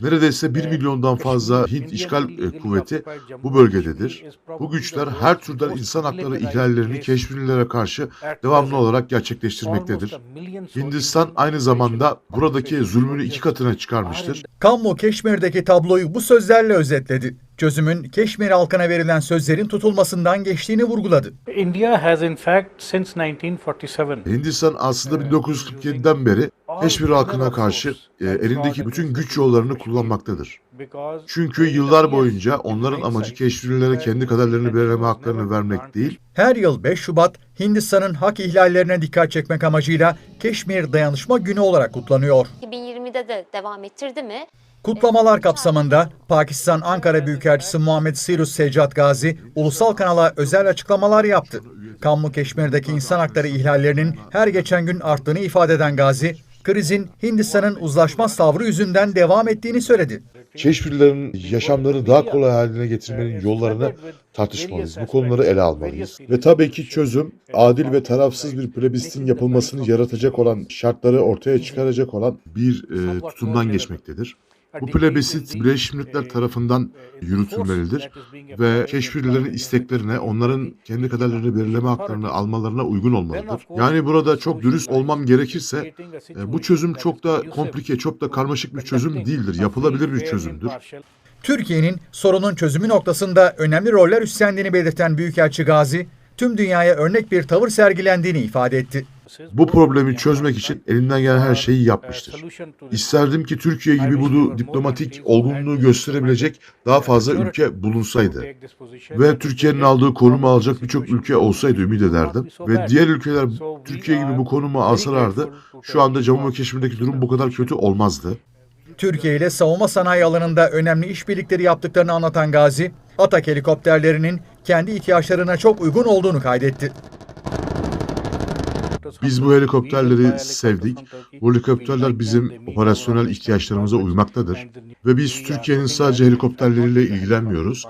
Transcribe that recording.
Neredeyse 1 milyondan fazla Hint işgal e, kuvveti bu bölgededir. Bu güçler her türden insan hakları ihlallerini Keşmirlilere karşı devamlı olarak gerçekleştirmektedir. Hindistan aynı zamanda buradaki zulmünü iki katına çıkarmıştır. Kammo Keşmir'deki tabloyu bu sözlerle özetledi. Çözümün Keşmir halkına verilen sözlerin tutulmasından geçtiğini vurguladı. India has in fact since 1947 Hindistan aslında 1947'den beri Keşmir halkına karşı e, elindeki bütün güç yollarını kullanmaktadır. Çünkü yıllar boyunca onların amacı Keşmirlilere kendi kaderlerini belirleme haklarını vermek değil, Her yıl 5 Şubat Hindistan'ın hak ihlallerine dikkat çekmek amacıyla Keşmir Dayanışma Günü olarak kutlanıyor. 2020'de de devam ettirdi mi? Kutlamalar kapsamında Pakistan Ankara Büyükelçisi Muhammed Sirus Seccat Gazi ulusal kanala özel açıklamalar yaptı. Kammu Keşmir'deki insan hakları ihlallerinin her geçen gün arttığını ifade eden Gazi, krizin Hindistan'ın uzlaşmaz tavrı yüzünden devam ettiğini söyledi. Keşmirlilerin yaşamlarını daha kolay haline getirmenin yollarını tartışmalıyız. Bu konuları ele almalıyız. Ve tabii ki çözüm, adil ve tarafsız bir plebistin yapılmasını yaratacak olan, şartları ortaya çıkaracak olan bir e, tutumdan geçmektedir. Bu plebisit Birleşmiş Milletler tarafından yürütülmelidir ve Keşmirlilerin isteklerine, onların kendi kaderlerini belirleme haklarını almalarına uygun olmalıdır. Yani burada çok dürüst olmam gerekirse e, bu çözüm çok da komplike, çok da karmaşık bir çözüm değildir. Yapılabilir bir çözümdür. Türkiye'nin sorunun çözümü noktasında önemli roller üstlendiğini belirten Büyükelçi Gazi, tüm dünyaya örnek bir tavır sergilendiğini ifade etti. Bu problemi çözmek için elinden gelen her şeyi yapmıştır. İsterdim ki Türkiye gibi bu diplomatik olgunluğu gösterebilecek daha fazla ülke bulunsaydı. Ve Türkiye'nin aldığı konumu alacak birçok ülke olsaydı ümit ederdim. Ve diğer ülkeler Türkiye gibi bu konumu alsalardı şu anda Cammu ve Keşmir'deki durum bu kadar kötü olmazdı. Türkiye ile savunma sanayi alanında önemli işbirlikleri yaptıklarını anlatan Gazi, Atak helikopterlerinin kendi ihtiyaçlarına çok uygun olduğunu kaydetti. Biz bu helikopterleri sevdik. Bu helikopterler bizim operasyonel ihtiyaçlarımıza uymaktadır. Ve biz Türkiye'nin sadece helikopterleriyle ilgilenmiyoruz.